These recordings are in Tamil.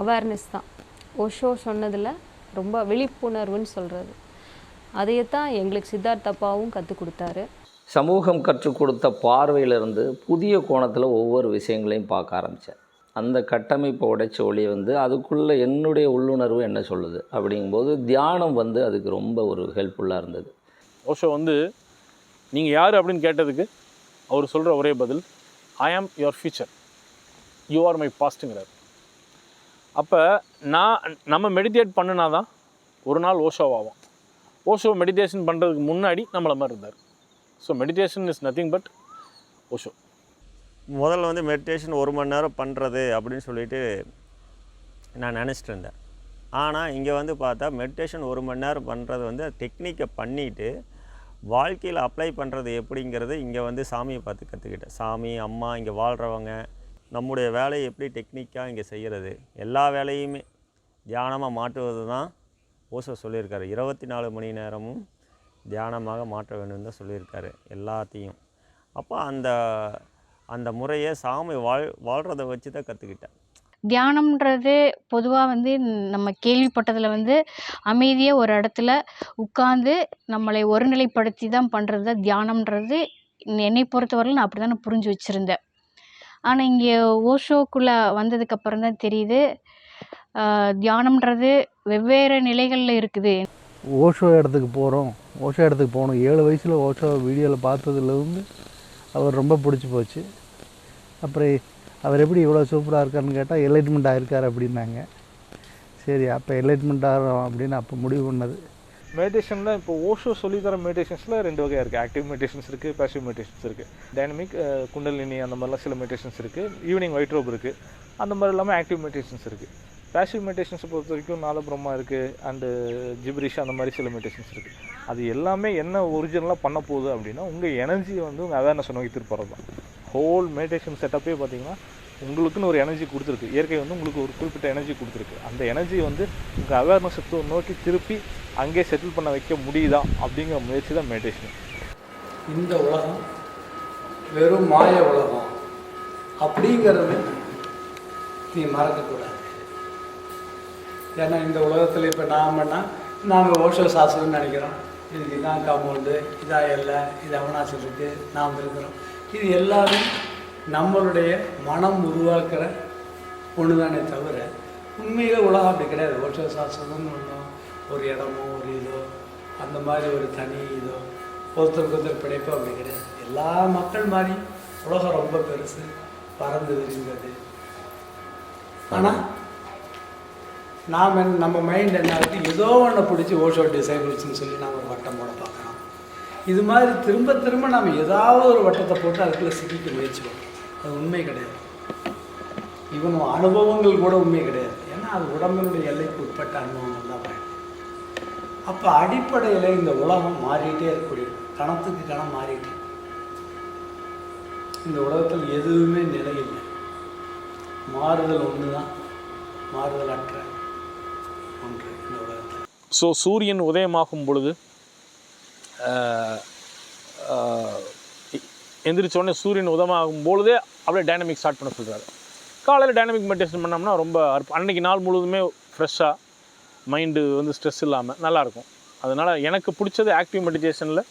அவேர்னஸ் தான். ஓஷோ சொன்னதில் ரொம்ப விழிப்புணர்வுன்னு சொல்கிறது அதையே தான் எங்களுக்கு சித்தார்த்தப்பாவும் கற்றுக் கொடுத்தாரு. சமூகம் கற்றுக் கொடுத்த பார்வையிலிருந்து புதிய கோணத்தில் ஒவ்வொரு விஷயங்களையும் பார்க்க ஆரம்பித்தேன் அந்த கட்டமைப்பை உடைச்ச ஒளி வந்து அதுக்குள்ளே என்னுடைய உள்ளுணர்வு என்ன சொல்லுது அப்படிங்கும்போது தியானம் வந்து அதுக்கு ரொம்ப ஒரு ஹெல்ப்ஃபுல்லாக இருந்தது. ஓஷோ வந்து நீங்கள் யார் அப்படின்னு கேட்டதுக்கு அவர் சொல்கிற ஒரே பதில் I am your future you are my பாஸ்ட்டுங்கிறார் அப்போ நான் நம்ம மெடிடேட் பண்ணினா தான் ஒரு நாள் ஓஷோவாகும் ஓஷோ மெடிடேஷன் பண்ணுறதுக்கு முன்னாடி நம்மளை மாதிரி இருந்தார். So meditation is nothing but Osho. முதல்ல வந்து மெடிடேஷன் ஒரு மணி நேரம் பண்ணுறது அப்படின்னு சொல்லிட்டு நான் நினச்சிட்டு இருந்தேன் ஆனால் இங்கே வந்து பார்த்தா மெடிடேஷன் ஒரு மணி நேரம் பண்ணுறது வந்து டெக்னிக்கை பண்ணிவிட்டு வாழ்க்கையில் அப்ளை பண்ணுறது எப்படிங்கிறது இங்கே வந்து சாமியை பார்த்து கற்றுக்கிட்டேன் சாமி அம்மா இங்கே வாழ்கிறவங்க நம்முடைய வேலையை எப்படி டெக்னிக்காக இங்கே செய்கிறது எல்லா வேலையுமே தியானமாக மாற்றுவது தான் ஓசோ சொல்லியிருக்காரு. இருபத்தி நாலு மணி நேரமும் தியானமாக மாற்ற வேண்டும் தான் சொல்லியிருக்காரு எல்லாத்தையும். அப்போ அந்த அந்த முறையை சாமி வாழ் வாழ்கிறத வச்சு தான் கற்றுக்கிட்டேன் தியானம்ன்றது பொதுவாக வந்து நம்ம கேள்விப்பட்டதில் வந்து அமைதியாக ஒரு இடத்துல உட்காந்து நம்மளை ஒருநிலைப்படுத்தி தான் பண்ணுறது தான் தியானம்ன்றது. என்னை பொறுத்தவரையிலும் நான் அப்படி தான் புரிஞ்சு வச்சுருந்தேன். ஆனால் இங்கே ஓஷோக்குள்ளே வந்ததுக்கப்புறம் தான் தெரியுது. தியானம்ன்றது வெவ்வேறு நிலைகளில் இருக்குது. ஓஷோ இடத்துக்கு போகிறோம் ஓஷோ இடத்துக்கு போகணும் ஏழு வயசில் ஓஷோ வீடியோவில் பார்த்ததுலேருந்து அவர் ரொம்ப பிடிச்சி போச்சு. அப்புறம் அவர் எப்படி இவ்வளோ சூப்பராக இருக்காருன்னு கேட்டால் எலைட்மெண்ட் ஆகிருக்கார் அப்படின்னாங்க. சரி அப்போ எலைட்மெண்ட் ஆகிறோம் அப்படின்னு அப்போ முடிவு பண்ணது. மெடிடேஷனில் இப்போ ஓஷோ சொல்லித்தர மெடிடேஷன்ஸில் ரெண்டு வகையாக இருக்குது ஆக்டிவ் மெடிடேஷன்ஸ் இருக்குது பேசிவ் மெடிடேஷன்ஸ் இருக்குது டைனமிக் குண்டலினி அந்த மாதிரிலாம் சில மெடிடேஷன்ஸ் இருக்குது ஈவினிங் ஒயிட் ரோப் இருக்குது அந்த மாதிரி இல்லாமல் ஆக்டிவ் மெடிடேஷன்ஸ் இருக்குது பேசிவ் மெடிடேஷன்ஸை பொறுத்த வரைக்கும் நாலபுரமா இருக்குது அண்டு ஜிப்ரிஷ் அந்த மாதிரி சில மெடிடேஷன்ஸ் இருக்குது அது எல்லாமே என்ன ஒரிஜினலாக பண்ண போகுது அப்படின்னா உங்கள் எனர்ஜியை வந்து உங்கள் அவேர்னஸ் நோக்கி திருப்பறது தான் ஹோல் மெடிடேஷன் செட்டப்பே பார்த்தீங்கன்னா உங்களுக்குன்னு ஒரு எனர்ஜி கொடுத்துருக்கு. இயற்கை வந்து உங்களுக்கு ஒரு குறிப்பிட்ட எனர்ஜி கொடுத்துருக்கு. அந்த எனர்ஜி வந்து உங்கள் அவேர்னஸ் நோக்கி திருப்பி அங்கேயே செட்டில் பண்ண வைக்க முடியுதா அப்படிங்கிற முயற்சி தான் மெடிடேஷன் இந்த உலகம் வெறும் மாய உலகம். அப்படிங்கிறது நீ மறக்கக்கூடாது ஏன்னா இந்த உலகத்தில் இப்போ நாமன்னா நாங்கள் ஓஷோ சாஸ்திரம்னு நினைக்கிறோம். இதுக்கு இதான் காம்பவுண்டு இதாக இல்லை இது அவனாசல் இருக்குது நாம் இருக்கிறோம். இது எல்லாமே நம்மளுடைய மனம் உருவாக்குற ஒன்று தானே தவிர உண்மையில் உலகம் அப்படி கிடையாது. ஓஷோ சாஸ்திரம்னு ஒன்றும் ஒரு இடமோ ஒரு இதோ அந்த மாதிரி ஒரு தனி இதோ ஒருத்தருக்கு ஒருத்தர் பிணைப்பு அப்படி கிடையாது. எல்லா மக்கள் மாதிரி உலகம் ரொம்ப பெருசு பறந்து விரிந்தது. ஆனால் நாம் நம்ம மைண்ட் என்ன ஆகுது? ஏதோ ஒன்றை பிடிச்சி ஓஷோ டிசைபிள்ஸ்னு சொல்லி நாம் ஒரு வட்டம் போட பார்க்குறோம். இது மாதிரி திரும்ப திரும்ப நாம் ஏதாவது ஒரு வட்டத்தை போட்டு அதுக்குள்ளே சிக்கிக்க முயற்சி பண்ணுறோம் அது உண்மை கிடையாது. இவன் அனுபவங்கள் கூட உண்மை கிடையாது. ஏன்னா அது உடம்பினுடைய எல்லைக்கு உட்பட்ட அனுபவங்கள். அப்போ அடிப்படையில் இந்த உலகம் மாறிட்டே இருக்கக்கூடிய கணத்துக்கு கணம் மாறிட்டு இந்த உலகத்தில் எதுவுமே நிலையில்லை மாறுதல் ஒன்று தான் மாறுதல் அற்ற ஒன்று இந்த உலகத்தில். ஸோ சூரியன் உதயமாகும் பொழுது எந்திரிச்சோடனே எந்திரிச்ச உடனே சூரியன் உதயமாகும் பொழுதே அப்படியே டைனமிக் ஸ்டார்ட் பண்ண சொல்கிறாரு காலையில் டைனமிக் மெடிடேஷன் பண்ணோம்னா ரொம்ப அன்னைக்கு நாள் முழுவதுமே ஃப்ரெஷ்ஷாக மைண்டு வந்து ஸ்ட்ரெஸ் இல்லாமல் நல்லாயிருக்கும் அதனால் எனக்கு பிடிச்சது ஆக்டிவ் மெடிடேஷனில்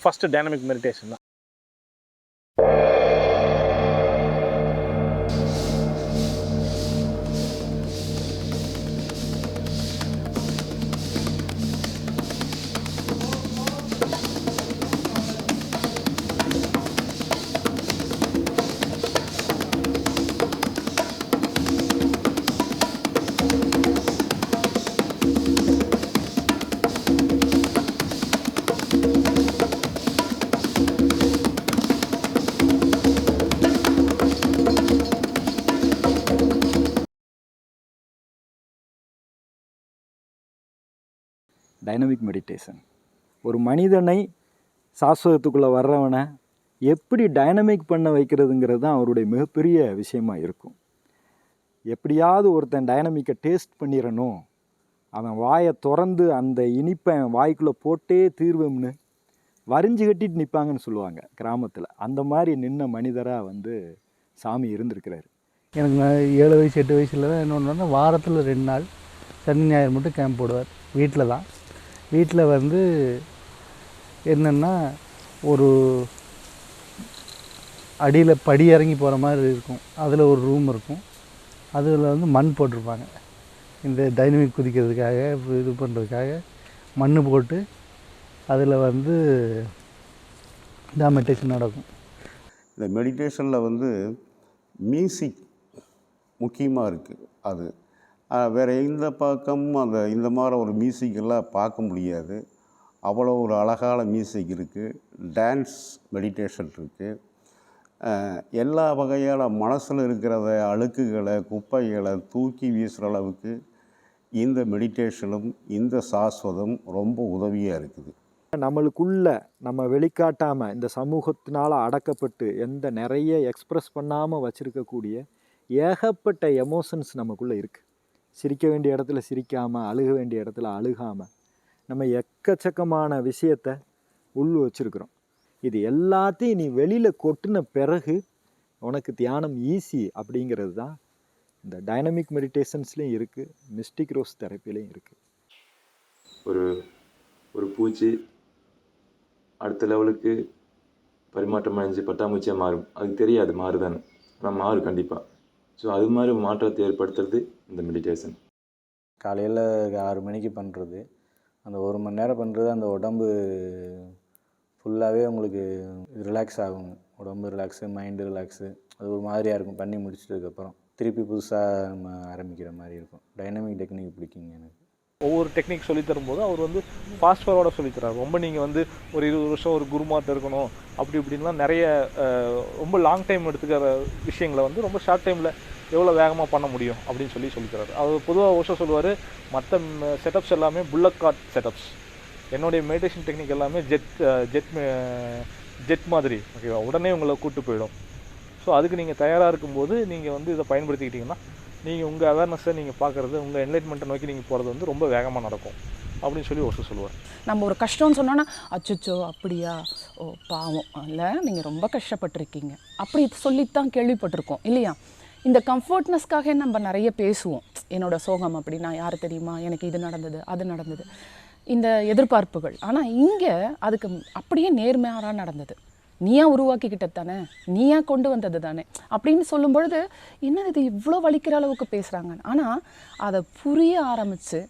ஃபஸ்ட்டு டைனமிக் மெடிடேஷன் தான். Dynamic meditation. ஒரு மனிதனை சாஸ்வதத்துக்குள்ளே வர்றவனை எப்படி டைனமிக் பண்ண வைக்கிறதுங்கிறது தான் அவருடைய மிகப்பெரிய விஷயமா இருக்கும். எப்படியாவது ஒருத்தன் டைனமிக்கை டேஸ்ட் பண்ணிடணும் அவன் வாயை திறந்து அந்த இனிப்பை வாய்க்குள்ளே போட்டே தீர்வம்னு வரிஞ்சு கட்டிட்டு நிற்பாங்கன்னு சொல்லுவாங்க கிராமத்தில். அந்த மாதிரி நின்ன மனிதராக வந்து சாமி இருந்திருக்கிறாரு. எனக்கு ஏழு வயசு எட்டு வயசில் தான் என்ன ஒன்று வாரத்தில் ரெண்டு நாள் சனி ஞாயிறு மட்டும் கேம்ப் போடுவார். வீட்டில் தான் வீட்டில் வந்து என்னென்னா ஒரு அடியில் படி இறங்கி போகிற மாதிரி இருக்கும். அதில் ஒரு ரூம் இருக்கும். அதில் வந்து மண் போட்டிருப்பாங்க. இந்த டைனமிக் குதிக்கிறதுக்காக இது பண்ணுறதுக்காக மண் போட்டு அதில் வந்து இதான் மெடிடேஷன் நடக்கும். இந்த மெடிடேஷனில் வந்து மியூசிக் முக்கியமாக இருக்குது அது வேறு எந்த பக்கமும் அந்த இந்த மாதிரி ஒரு மியூசிக்கெல்லாம் பார்க்க முடியாது. அவ்வளோ ஒரு அழகான மியூசிக் இருக்குது டான்ஸ் மெடிடேஷன் இருக்குது எல்லா வகையான மனசில் இருக்கிறத அழுக்குகளை குப்பைகளை தூக்கி வீசுகிற அளவுக்கு இந்த மெடிடேஷனும் இந்த சாஸ்வதம் ரொம்ப உதவியாக இருக்குது. நம்மளுக்குள்ள நம்ம வெளிக்காட்டாமல் இந்த சமூகத்தினால் அடக்கப்பட்டு எந்த நிறைய எக்ஸ்ப்ரெஸ் பண்ணாமல் வச்சுருக்கக்கூடிய ஏகப்பட்ட எமோஷன்ஸ் நமக்குள்ளே இருக்குது சிரிக்க வேண்டிய இடத்துல சிரிக்காமல் அழுக வேண்டிய இடத்துல அழுகாமல் நம்ம எக்கச்சக்கமான விஷயத்தை உள் வச்சுருக்குறோம். இது எல்லாத்தையும் நீ வெளியில் கொட்டின பிறகு உனக்கு தியானம் ஈஸி அப்படிங்கிறது தான் இந்த டைனமிக் மெடிடேஷன்ஸ்லேயும் இருக்குது மிஸ்டிக் ரோஸ் தெரப்பிலையும் இருக்குது ஒரு ஒரு பூச்சி அடுத்த லெவலுக்கு பரிமாற்றம் அடைஞ்சு பட்டாம்பூச்சியாக மாறும். அது தெரியாது மாறுதானே ஆனால் மாறும் கண்டிப்பாக ஸோ அது மாதிரி மாற்றத்தை ஏற்படுத்துறது இந்த மெடிடேஷன் காலையில் ஆறு மணிக்கு பண்ணுறது அந்த ஒரு மணி நேரம் பண்ணுறது அந்த உடம்பு ஃபுல்லாகவே உங்களுக்கு ரிலாக்ஸ் ஆகும். உடம்பு ரிலாக்ஸு மைண்டு ரிலாக்ஸு அது ஒரு மாதிரியாக இருக்கும். பண்ணி முடிச்சிட்டதுக்கப்புறம். திருப்பி புதுசாக நம்ம ஆரம்பிக்கிற மாதிரி இருக்கும். டைனமிக் டெக்னிக் பிடிக்குங்க எனக்கு. ஒவ்வொரு டெக்னிக் சொல்லி தரும்போது அவர் வந்து ஃபாஸ்ட் ஃபார்வர்டாக சொல்லித்தரார் ரொம்ப நீங்கள் வந்து ஒரு இருபது வருஷம் ஒரு குருமாட்ட இருக்கணும் அப்படி இப்படின்லாம் நிறைய ரொம்ப லாங் டைம் எடுத்துக்கிற விஷயங்களை வந்து ரொம்ப ஷார்ட் டைமில் எவ்வளோ வேகமாக பண்ண முடியும் அப்படின்னு சொல்லி சொல்லித்தரார் அவர் பொதுவாக ஓஷோ சொல்லுவார் மற்ற செட்டப்ஸ் எல்லாமே புல்லக் கார்ட் செட்டப்ஸ் என்னுடைய மெடிடேஷன் டெக்னிக் எல்லாமே ஜெட் ஜெட் ஜெட் மாதிரி ஓகேவா உடனே உங்களை கூப்பிட்டு போயிடும். ஸோ அதுக்கு நீங்கள் தயாராக இருக்கும்போது நீங்கள் வந்து இதை பயன்படுத்திக்கிட்டிங்கன்னா நீங்கள் உங்கள் அவேர்னஸை நீங்கள் பார்க்குறது உங்கள் என்லைட்மெண்ட்டை நோக்கி நீங்கள் போகிறது வந்து ரொம்ப வேகமாக நடக்கும். அப்படின்னு சொல்லி ஒருத்தர் சொல்லுவார். நம்ம ஒரு கஷ்டம்னு சொன்னோன்னா அச்சச்சோ அப்படியா? ஓ பாவம். இல்லை நீங்கள் ரொம்ப கஷ்டப்பட்டிருக்கீங்க. அப்படி சொல்லித்தான் கேள்விப்பட்டிருக்கோம் இல்லையா? இந்த கம்ஃபர்ட்னஸ்க்காக நம்ம நிறைய பேசுவோம். என்னோட சோகம் அப்படின்னா யார் தெரியுமா? எனக்கு இது நடந்தது அது நடந்தது. இந்த எதிர்பார்ப்புகள். ஆனால் இங்கே அதுக்கு அப்படியே நேர்மையாராக நடந்தது. நீயா உருவாக்கிக்கிட்டது தானே நீயா கொண்டு வந்தது தானே அப்படின்னு சொல்லும் பொழுது என்னது இது இவ்வளோ வலிக்கிற அளவுக்கு பேசுகிறாங்க ஆனால் அதை புரிய ஆரம்பித்து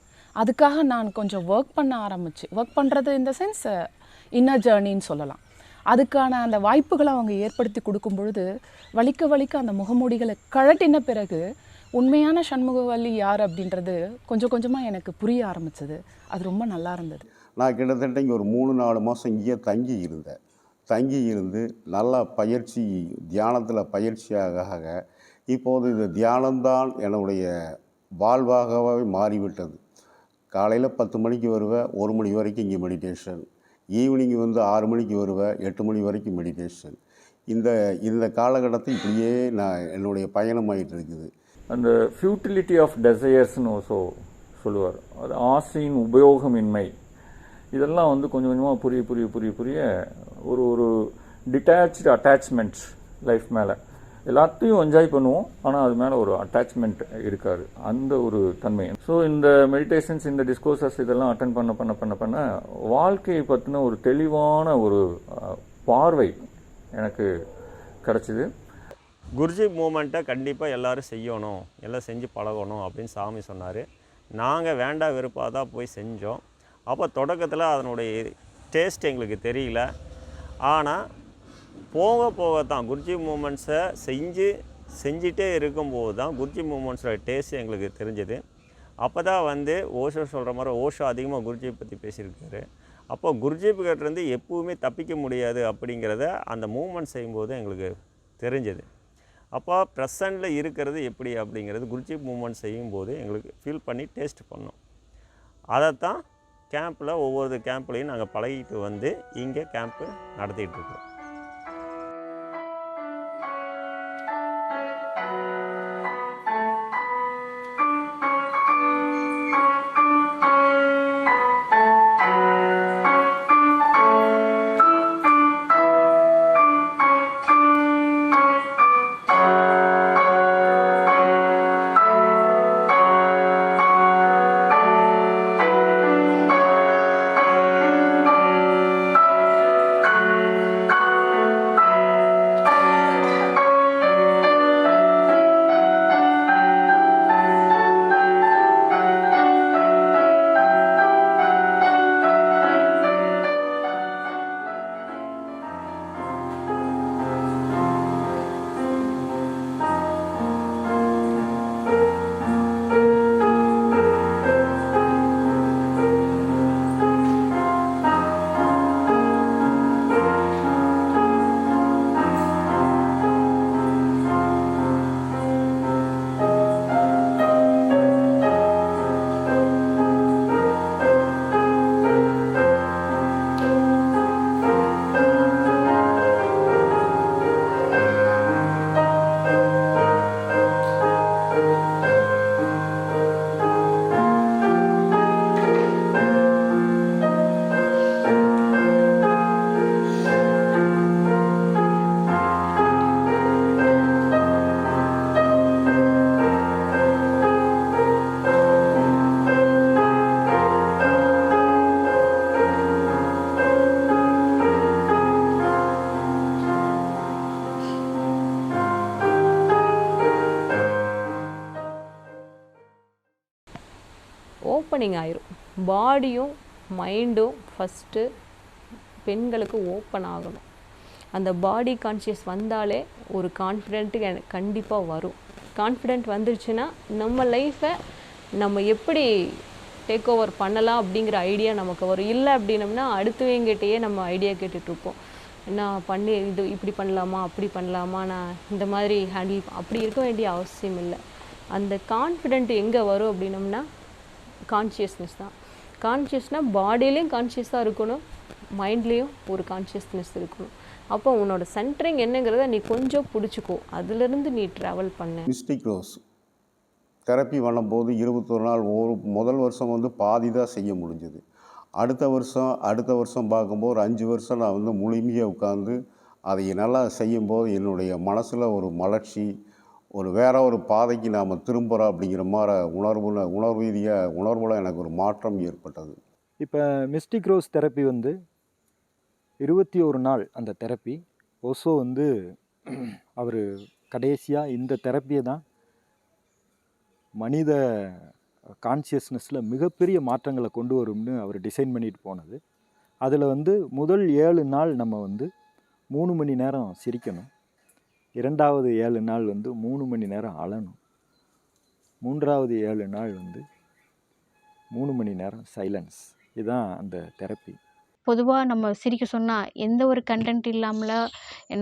அதுக்காக நான் கொஞ்சம் ஒர்க் பண்ண ஆரம்பிச்சு. ஒர்க் பண்ணுறது இந்த சென்ஸ் இன்னர் ஜேர்னின்னு சொல்லலாம். அதுக்கான அந்த வாய்ப்புகளை அவங்க ஏற்படுத்தி கொடுக்கும் பொழுது வலிக்க வலிக்க அந்த முகமூடிகளை கழட்டின பிறகு உண்மையான சண்முகவல்லி யார் அப்படின்றது கொஞ்சம் கொஞ்சமாக எனக்கு புரிய ஆரம்பிச்சது. அது ரொம்ப நல்லா இருந்தது. நான் கிட்டத்தட்ட இங்கே ஒரு மூணு நாலு மாதம் இங்கேயே தங்கி இருந்தேன். தங்கி இருந்து நல்லா பயிற்சி தியானத்தில் பயிற்சியாக ஆக இப்போது இந்த தியானம்தான் என்னுடைய வாழ்வாகவே மாறிவிட்டது. காலையில் பத்து மணிக்கு வருவேன் ஒரு மணி வரைக்கும் இங்கே மெடிடேஷன் ஈவினிங் வந்து ஆறு மணிக்கு வருவேன் எட்டு மணி வரைக்கும் மெடிடேஷன் இந்த இந்த காலகட்டத்தில் இப்படியே நான் என்னுடைய பயணமாயிட்டு இருக்குது அந்த ஃபியூட்டிலிட்டி ஆஃப் டெசையர்ஸ்னு ஓசோ சொல்லுவார். அது ஆசையின் உபயோகமின்மை. இதெல்லாம் வந்து கொஞ்சம் கொஞ்சமாக புரிய புரிய புரிய புரிய ஒரு ஒரு டிட்டாச்சு அட்டாச்மெண்ட்ஸ் லைஃப் மேலே. எல்லாத்தையும் என்ஜாய் பண்ணுவோம். ஆனால் அது மேலே ஒரு அட்டாச்மெண்ட் இருக்காது. அந்த ஒரு தன்மை ஸோ இந்த மெடிடேஷன்ஸ் இந்த டிஸ்கோசஸ் இதெல்லாம் அட்டன் பண்ண பண்ண பண்ண பண்ண வாழ்க்கையை பற்றின ஒரு தெளிவான ஒரு பார்வை எனக்கு கிடச்சிது. குருஜி மூமெண்ட்டை கண்டிப்பாக எல்லாரும் செய்யணும். எல்லாம் செஞ்சு பழகணும் அப்படின்னு சாமி சொன்னார். நாங்கள் வேண்டா வெறுப்பாக தான் போய் செஞ்சோம். அப்போ தொடக்கத்தில் அதனுடைய டேஸ்ட் எங்களுக்கு தெரியல. ஆனால் போக போக தான் குருஜி மூமெண்ட்ஸை செஞ்சு செஞ்சிட்டே இருக்கும்போது தான் குருஜி மூமெண்ட்ஸோட டேஸ்ட் எங்களுக்கு தெரிஞ்சது. அப்போ தான் வந்து ஓஷோ சொல்கிற மாதிரி ஓஷோ அதிகமாக குருஜி பற்றி பேசியிருக்காரு. அப்போ குருஜி கிட்டேருந்து எப்பவுமே தப்பிக்க முடியாது அப்படிங்கிறத அந்த மூமெண்ட் செய்யும்போது எங்களுக்கு தெரிஞ்சது. அப்போ ப்ரெசண்டில் இருக்கிறது எப்படி அப்படிங்கிறது குருஜி மூமெண்ட் செய்யும்போது எங்களுக்கு ஃபீல் பண்ணி டேஸ்ட் பண்ணோம். அதைத்தான் கேம்பில் ஒவ்வொரு கேம்ப்லேயும் நாங்கள் பழகிட்டு வந்து இங்கே கேம்ப்பு நடத்திட்டுருக்கோம் ஓப்பனிங் ஆயிரும். பாடியும் மைண்டும் ஃபஸ்ட்டு பெண்களுக்கு ஓப்பன் ஆகணும். அந்த பாடி கான்ஷியஸ் வந்தாலே ஒரு கான்ஃபிடென்ட்டு எனக்கு கண்டிப்பாக வரும். கான்ஃபிடென்ட் வந்துருச்சுன்னா நம்ம லைஃப்பை நம்ம எப்படி டேக் ஓவர் பண்ணலாம் அப்படிங்கிற ஐடியா நமக்கு வரும். இல்லை அப்படின்னம்னா அடுத்தவங்கிட்டயே நம்ம ஐடியா கேட்டுட்ருப்போம் நான் பண்ணி இது இப்படி பண்ணலாமா அப்படி பண்ணலாமா நான் இந்த மாதிரி ஹேண்டில் அப்படி இருக்க வேண்டிய அவசியம் இல்லை. அந்த கான்ஃபிடென்ட் எங்கே வரும் அப்படின்னம்னா கான்ஷியஸ்னஸ் தான். கான்ஷியஸ்னால் பாடியிலையும் கான்ஷியஸாக இருக்கணும் மைண்ட்லேயும் ஒரு கான்ஷியஸ்னஸ் இருக்கணும். அப்போ உன்னோட சென்டரிங் என்னங்கிறத நீ கொஞ்சம் பிடிச்சிக்கோ. அதுலேருந்து நீ ட்ராவல் பண்ண. மிஸ்டிக் ரோஸ் தெரப்பி பண்ணும்போது இருபத்தொரு நாள் ஒரு முதல் வருஷம் வந்து பாதி தான் செய்ய முடிஞ்சது. அடுத்த வருஷம் அடுத்த வருஷம் பார்க்கும்போது ஒரு அஞ்சு வருஷம் நான் வந்து முழுமையாக உட்காந்து அதை நல்லா செய்யும்போது என்னுடைய மனசில் ஒரு மலர்ச்சி ஒரு வேற ஒரு பாதைக்கு நாம் திரும்புகிறோம் அப்படிங்கிற மாதிரி உணர்வுல உணர்வு ரீதியாக உணர்வுல எனக்கு ஒரு மாற்றம் ஏற்பட்டது. இப்போ மிஸ்டிக் ரோஸ் தெரப்பி வந்து இருபத்தி ஒரு நாள் அந்த தெரப்பி ஓசோ வந்து அவர் கடைசியாக இந்த தெரப்பியை தான் மனித கான்சியஸ்னஸில் மிகப்பெரிய மாற்றங்களை கொண்டு வரும்னு அவர் டிசைன் பண்ணிட்டு போனது. அதில் வந்து முதல் ஏழு நாள் நம்ம வந்து மூணு மணி நேரம் சிரிக்கணும். இரண்டாவது ஏழு நாள் வந்து மூணு மணி நேரம் அழணும். மூன்றாவது ஏழு நாள் வந்து மூணு மணி நேரம் சைலன்ஸ் இதுதான் அந்த தெரப்பி பொதுவாக நம்ம சிரிக்க சொன்னால் எந்த ஒரு கண்டென்ட் இல்லாமல்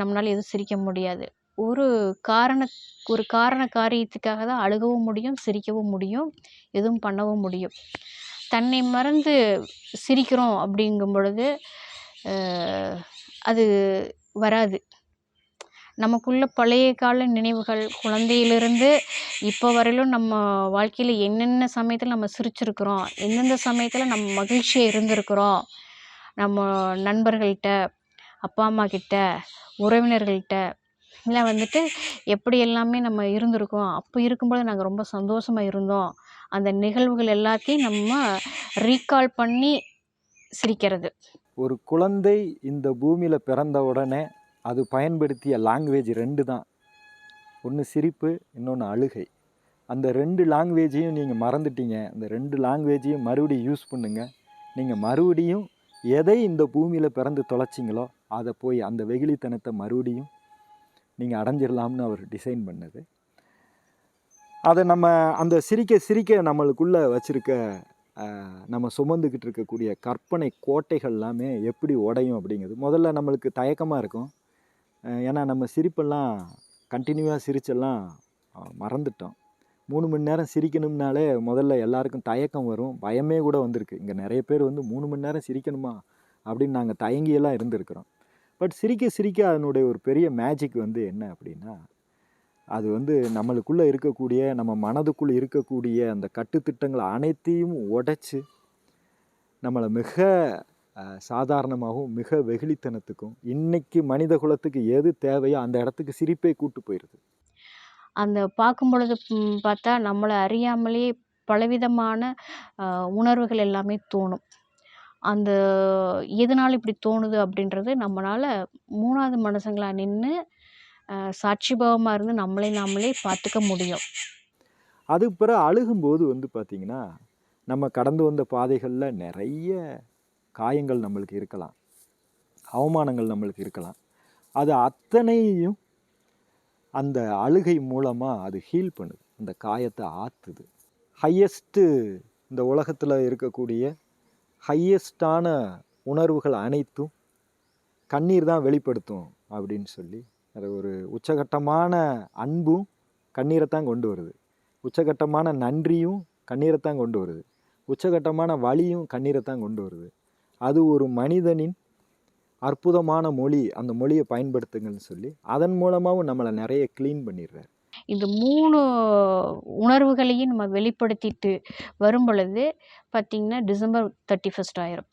நம்மளால் எதுவும் சிரிக்க முடியாது. ஒரு காரண ஒரு காரண காரியத்துக்காக தான் அழுகவும் முடியும் சிரிக்கவும் முடியும் எதுவும் பண்ணவும் முடியும். தன்னை மறந்து சிரிக்கிறோம் அப்படிங்கும் பொழுது அது வராது. நமக்குள்ள பழைய கால நினைவுகள் குழந்தையிலிருந்து இப்போ வரையிலும் நம்ம வாழ்க்கையில் என்னென்ன சமயத்தில் நம்ம சிரிச்சிருக்கிறோம் எந்தெந்த சமயத்தில் நம்ம மகிழ்ச்சியாக இருந்திருக்கிறோம் நம்ம நண்பர்கள்கிட்ட அப்பா அம்மா கிட்ட உறவினர்கள்கிட்ட இல்லை வந்துட்டு எப்படி எல்லாமே நம்ம இருந்திருக்கோம் அப்போ இருக்கும்போது நாங்கள் ரொம்ப சந்தோஷமாக இருந்தோம். அந்த நிகழ்வுகள் எல்லாத்தையும் நம்ம ரீகால் பண்ணி சிரிக்கிறது. ஒரு குழந்தை இந்த பூமியில் பிறந்த உடனே அது பயன்படுத்திய லாங்குவேஜ் ரெண்டு தான். ஒன்று சிரிப்பு இன்னொன்று அழுகை. அந்த ரெண்டு லாங்குவேஜையும் நீங்கள் மறந்துட்டீங்க. அந்த ரெண்டு லாங்குவேஜையும் மறுபடியும் யூஸ் பண்ணுங்கள் நீங்கள் மறுபடியும் எதை இந்த பூமியில் பிறந்து தொலைச்சிங்களோ அதை போய் அந்த வெகுளித்தனத்தை மறுபடியும் நீங்கள் அடைஞ்சிடலாம்னு அவர் டிசைன் பண்ணது. அதை நம்ம அந்த சிரிக்க சிரிக்க நம்மளுக்குள்ளே வச்சுருக்க நம்ம சுமந்துக்கிட்டு இருக்கக்கூடிய கற்பனை கோட்டைகள் எல்லாமே எப்படி உடையும் அப்படிங்கிறது. முதல்ல நம்மளுக்கு தயக்கமாக இருக்கும். ஏன்னா நம்ம சிரிப்பெல்லாம் கண்டினியூவாக சிரிச்செல்லாம் மறந்துட்டோம். மூணு மணி நேரம் சிரிக்கணும்னாலே முதல்ல எல்லாருக்கும் தயக்கம் வரும். பயமே கூட வந்திருக்கு. இங்கே நிறைய பேர் வந்து மூணு மணி நேரம் சிரிக்கணுமா? அப்படின்னு நாங்கள் தயங்கியெல்லாம் இருந்திருக்கிறோம். பட் சிரிக்க சிரிக்க அதனுடைய ஒரு பெரிய மேஜிக் வந்து என்ன அப்படின்னா அது வந்து நம்மளுக்குள்ளே இருக்கக்கூடிய நம்ம மனதுக்குள்ளே இருக்கக்கூடிய அந்த கட்டுத்திட்டங்களை அனைத்தையும் உடைச்சி நம்மளை மிக சாதாரணமாகவும் மிக வெகுளித்தனத்துக்கும் இன்னைக்கு மனித குலத்துக்கு எது தேவையோ அந்த இடத்துக்கு சிரிப்பே கூட்டு போயிடுது அந்த பார்க்கும் பொழுது பார்த்தா நம்மளை அறியாமலே பலவிதமான உணர்வுகள் எல்லாமே தோணும். அந்த எதனால் இப்படி தோணுது அப்படின்றது நம்மளால் மூணாவது மனுஷங்களா நின்று சாட்சிபாவமாக இருந்து நம்மளை நாமளே பார்த்துக்க முடியும். அதுக்கு பிறகு அழுகும்போது வந்து பார்த்திங்கன்னா நம்ம கடந்து வந்த பாதைகளில் நிறைய காயங்கள் நம்மளுக்கு இருக்கலாம். அவமானங்கள் நம்மளுக்கு இருக்கலாம். அது அத்தனையும் அந்த அழுகை மூலமாக அது ஹீல் பண்ணுது. அந்த காயத்தை ஆற்றுது ஹையஸ்ட்டு இந்த உலகத்தில் இருக்கக்கூடிய ஹையஸ்டான உணர்வுகள் அனைத்தும் கண்ணீர் தான் வெளிப்படுத்தும் அப்படின்னு சொல்லி அது ஒரு உச்சகட்டமான அன்பும் கண்ணீரைத்தான் கொண்டு வருது. உச்சகட்டமான நன்றியும் கண்ணீரைத்தான் கொண்டு வருது. உச்சகட்டமான வலியும் கண்ணீரைத்தான் கொண்டு வருது. அது ஒரு மனிதனின் அற்புதமான மொழி அந்த மொழியை பயன்படுத்துங்கன்னு சொல்லி அதன் மூலமாகவும் நம்மளை நிறைய க்ளீன் பண்ணிடுறாரு. இந்த மூணு உணர்வுகளையும் நம்ம வெளிப்படுத்திட்டு வரும் பொழுது பார்த்திங்கன்னா டிசம்பர் தேர்ட்டி ஃபஸ்ட் ஆயிரும்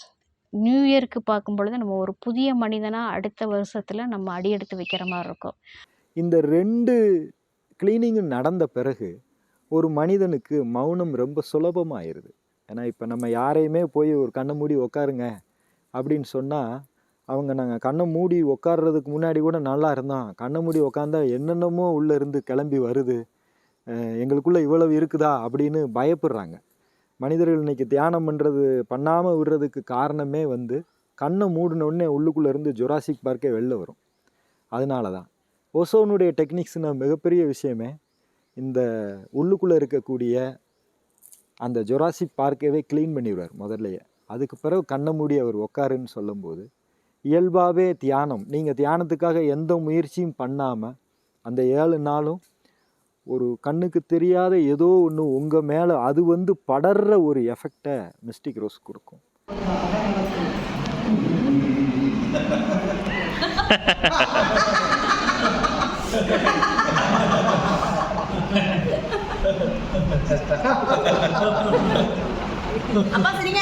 நியூ இயருக்கு பார்க்கும் பொழுது நம்ம ஒரு புதிய மனிதனாக அடுத்த வருஷத்தில் நம்ம அடியெடுத்து வைக்கிற மாதிரி இருக்கும். இந்த ரெண்டு க்ளீனிங்கும் நடந்த பிறகு ஒரு மனிதனுக்கு மௌனம் ரொம்ப சுலபமாயிருது. ஏன்னா இப்போ நம்ம யாரையுமே போய் ஒரு கண்ணை மூடி உக்காருங்க அப்படின்னு சொன்னால் அவங்க நாங்கள் கண்ணை மூடி உட்காடுறதுக்கு முன்னாடி கூட நல்லா இருந்தோம் கண்ணை மூடி உக்காந்தா என்னென்னமோ உள்ளே இருந்து கிளம்பி வருது. எங்களுக்குள்ளே இவ்வளவு இருக்குதா அப்படின்னு பயப்படுறாங்க. மனிதர்கள் இன்னைக்கு தியானம் பண்ணுறது பண்ணாமல் விடுறதுக்கு காரணமே வந்து கண்ணை மூடின உடனே உள்ளுக்குள்ளே இருந்து ஜொராசிக் பார்க்கே வெளில வரும். அதனால தான் ஓசோனுடைய டெக்னிக்ஸ்னால் மிகப்பெரிய விஷயமே இந்த உள்ளுக்குள்ளே இருக்கக்கூடிய அந்த ஜொராசிக் பார்க்கவே க்ளீன் பண்ணிடுவார் முதல்லையே. அதுக்கு பிறகு கண்ணை மூடி அவர் உக்காருன்னு சொல்லும்போது இயல்பாகவே தியானம். நீங்கள் தியானத்துக்காக எந்த முயற்சியும் பண்ணாமல் அந்த ஏழு நாளும் ஒரு கண்ணுக்கு தெரியாத ஏதோ ஒன்று உங்கள் மேலே அது வந்து படர்ற ஒரு எஃபெக்டை மிஸ்டிக் ரோஸ் கொடுக்கும். அப்பா சரிங்க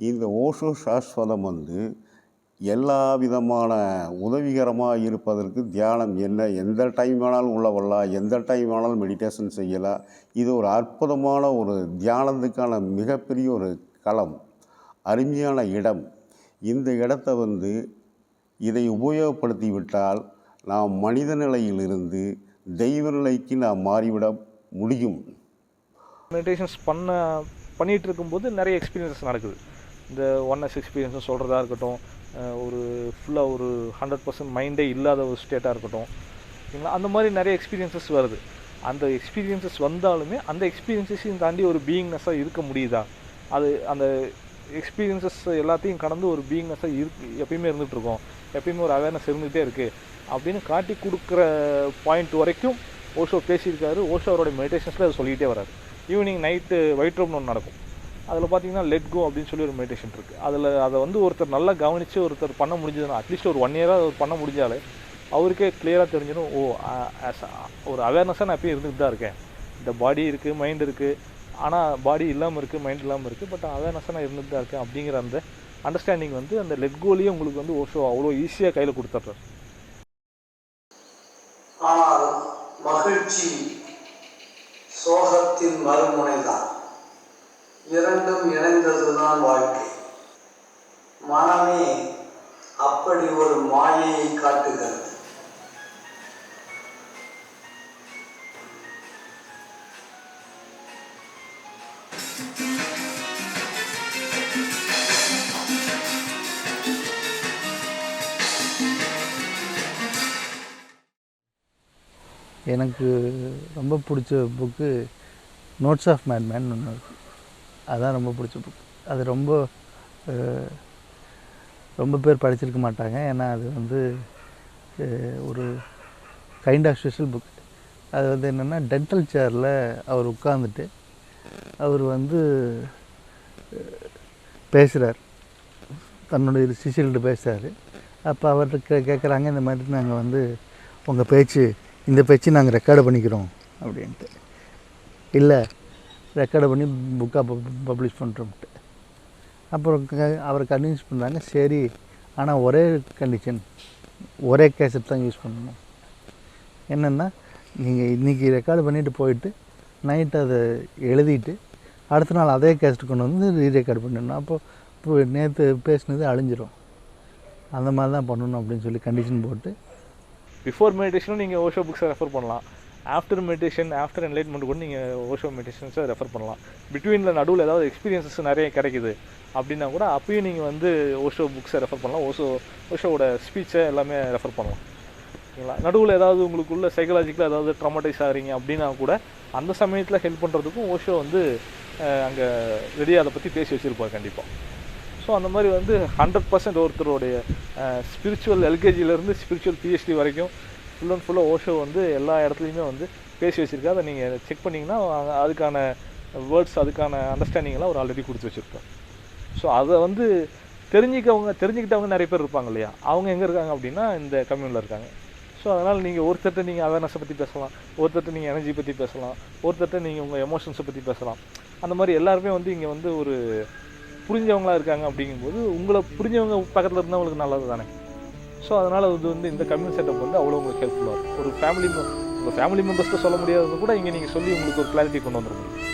இந்த ஓஷோ சாஸ்வதம் வந்து எல்லா விதமான உதவிகரமாக இருப்பதற்கு தியானம் என்ன? எந்த டைம் வேணாலும் உள்ள வரலாம். எந்த டைம் வேணாலும் மெடிடேஷன் செய்யலாம். இது ஒரு அற்புதமான ஒரு தியானத்துக்கான மிகப்பெரிய ஒரு களம் அருமையான இடம். இந்த இடத்த வந்து இதை உபயோகப்படுத்தி விட்டால் நாம் மனித நிலையிலிருந்து தெய்வ நிலைக்கு நாம் மாறிவிட முடியும். மெடிடேஷன்ஸ் பண்ண பண்ணிகிட்டு இருக்கும்போது நிறைய எக்ஸ்பீரியன்ஸஸ் நடக்குது. இந்த ஒன்எஸ் எக்ஸ்பீரியன்ஸ் சொல்கிறதா இருக்கட்டும் ஒரு ஃபுல்லாக ஒரு ஹண்ட்ரட் பர்சன்ட் மைண்டே இல்லாத ஒரு ஸ்டேட்டாக இருக்கட்டும். சரிங்களா அந்த மாதிரி நிறைய எக்ஸ்பீரியன்ஸஸ் வருது. அந்த எக்ஸ்பீரியன்ஸஸ் வந்தாலுமே அந்த எக்ஸ்பீரியன்ஸஸையும் தாண்டி ஒரு பீயிங்னஸாக இருக்க முடியுதா? அது அந்த எக்ஸ்பீரியன்ஸஸ் எல்லாத்தையும் கடந்து ஒரு பீயிங்னஸாக இருக்கு எப்பயுமே இருந்துகிட்ருக்கோம் எப்பயுமே ஒரு அவேர்னஸ் இருந்துகிட்டே இருக்குது அப்படின்னு காட்டி கொடுக்குற பாயிண்ட் வரைக்கும் ஓஷோ பேசியிருக்காரு. ஓஷோ அவரோட மெடிடேஷன்ஸில் அதை சொல்லிகிட்டே வராரு ஈவினிங் நைட்டு ஒயிட் ரூம்னு ஒன்று நடக்கும். அதில் பார்த்தீங்கன்னா லெட் கோ அப்படின்னு சொல்லி ஒரு மெடிடேஷன் இருக்குது அதில் அதை வந்து ஒருத்தர் நல்லா கவனித்து ஒருத்தர் பண்ண முடிஞ்சதுன்னா அட்லீஸ்ட் ஒரு ஒன் இயராக அவர் பண்ண முடிஞ்சாலே அவருக்கே கிளியராக தெரிஞ்சிடும் ஓ ஆஸ் ஒரு அவேர்னஸாக நான் எப்பயும் இருந்துகிட்டு தான் இருக்கேன். இந்த பாடி இருக்குது மைண்ட் இருக்குது ஆனால் பாடி இல்லாமல் இருக்குது மைண்ட் இல்லாமல் இருக்குது பட் அவேர்னஸாக நான் இருந்துகிட்டு தான் இருக்கேன் அப்படிங்கிற அந்த அண்டர்ஸ்டாண்டிங் வந்து அந்த லெட் கோலேயே உங்களுக்கு வந்து ஓஷோ அவ்வளோ ஈஸியாக கையில் கொடுத்துட்றாரு. ஆனால் மகிழ்ச்சி சோகத்தின் மறுமுனைதான். இரண்டும் இணைந்ததுதான் வாழ்க்கை. மனமே அப்படி ஒரு மாயையை காட்டுகிறது. எனக்கு ரொம்ப பிடிச்ச புக்கு நோட்ஸ் ஆஃப் மேட்மேன் ஒன்று இருக்கு. அதுதான் ரொம்ப பிடிச்ச புக் அது ரொம்ப ரொம்ப பேர் படிச்சிருக்க மாட்டாங்க. ஏன்னா அது வந்து ஒரு கைண்ட் ஆஃப் ஸ்பெஷல் புக் அது வந்து என்னென்னா டென்டல் சேரில் அவர் உட்காந்துட்டு அவர் வந்து பேசுகிறார் தன்னுடைய சிஷியல்கிட்ட பேசுகிறாரு அப்போ அவர்கிட்ட கே கேட்குறாங்க இந்த மாதிரி நாங்கள் வந்து உங்கள் பேச்சு இந்த பேச்சு நாங்கள் ரெக்கார்டு பண்ணிக்கிறோம் அப்படின்ட்டு. இல்லை ரெக்கார்டு பண்ணி புக்காக பப்ளிஷ் பண்ணுறோம்ட்டு அப்புறம் அவரை கன்வின்ஸ் பண்ணாங்க சரி ஆனால் ஒரே கண்டிஷன் ஒரே கேசட் தான் யூஸ் பண்ணணும். என்னென்னா நீங்கள் இன்றைக்கி ரெக்கார்டு பண்ணிவிட்டு போயிட்டு நைட் அதை எழுதிட்டு அடுத்த நாள் அதே கேசட் கொண்டு வந்து ரீ ரெக்கார்ட் பண்ணணும். அப்போ இப்போ நேற்று பேசினது அழிஞ்சிரும். அந்த மாதிரி தான் பண்ணணும் அப்படின்னு சொல்லி கண்டிஷன் போட்டு. பிஃபோர் மெடிடேஷனும் நீங்கள் ஓஷோ புக்ஸை ரெஃபர் பண்ணலாம். ஆஃப்டர் மெடிடேஷன் ஆஃப்டர் என்லைட்மெண்ட் கூட நீங்கள் ஓஷோ மெடிடேஷன்ஸை ரெஃபர் பண்ணலாம். பிட்வீனில் நடுவில் ஏதாவது எக்ஸ்பீரியன்ஸஸ் நிறைய கிடைக்குது அப்படின்னா கூட அப்பயும் நீங்கள் வந்து ஓஷோ புக்ஸை ரெஃபர் பண்ணலாம். ஓஷோ ஓஷோவோட ஸ்பீச்சை எல்லாமே ரெஃபர் பண்ணலாம். ஓகேங்களா? நடுவில் ஏதாவது உங்களுக்குள்ள சைக்கலாஜிக்கலாக ஏதாவது ட்ரமாட்டைஸ் ஆகிறீங்க அப்படின்னா கூட அந்த சமயத்தில் ஹெல்ப் பண்ணுறதுக்கும் ஓஷோ வந்து அங்கே ரெடியாக அதை பற்றி பேசி வச்சுருப்பார் கண்டிப்பாக ஸோ அந்த மாதிரி வந்து ஹண்ட்ரட் பர்சன்ட் ஒருத்தருடைய ஸ்பிரிச்சுவல் எல்கேஜிலேருந்து ஸ்பிரிச்சுவல் பிஹெச்டி வரைக்கும் ஃபுல் அண்ட் ஃபுல்லாக ஓஷோ வந்து எல்லா இடத்துலையுமே வந்து பேசி வச்சுருக்கா அதை நீங்கள் செக் பண்ணிங்கன்னா அதுக்கான வேர்ட்ஸ் அதுக்கான அண்டர்ஸ்டாண்டிங்லாம் அவர் ஆல்ரெடி கொடுத்து வச்சுருப்பார் ஸோ அதை வந்து தெரிஞ்சிக்கவங்க தெரிஞ்சுக்கிட்டவங்க நிறைய பேர் இருப்பாங்க இல்லையா? அவங்க எங்கே இருக்காங்க அப்படின்னா இந்த கம்யூனில் இருக்காங்க. ஸோ அதனால் நீங்கள் ஒருத்தர்கிட்ட நீங்கள் அவேர்னஸை பற்றி பேசலாம். ஒருத்தர்கிட்ட நீங்கள் எனர்ஜி பற்றி பேசலாம். ஒருத்தர்கிட்ட நீங்கள் உங்கள் எமோஷன்ஸை பற்றி பேசலாம். அந்த மாதிரி எல்லாருமே வந்து இங்கே வந்து ஒரு புரிஞ்சவங்களா இருக்காங்க அப்படிங்கும்போது உங்களை புரிஞ்சவங்க பக்கத்தில் இருந்தால் உங்களுக்கு நல்லது தானே ஸோ அதனால் இது வந்து இந்த கம்யூன் செட்டப் வந்து அவ்வளோ உங்களுக்கு ஹெல்ப்ஃபுல்லாக இருக்கும். ஒரு ஃபேமிலி உங்கள் ஃபேமிலி மெம்பர்ஸ்க்கு சொல்ல முடியாதது கூட இங்கே நீங்கள் சொல்லி உங்களுக்கு ஒரு கிளாரிட்டி கொண்டு வந்துட முடியும்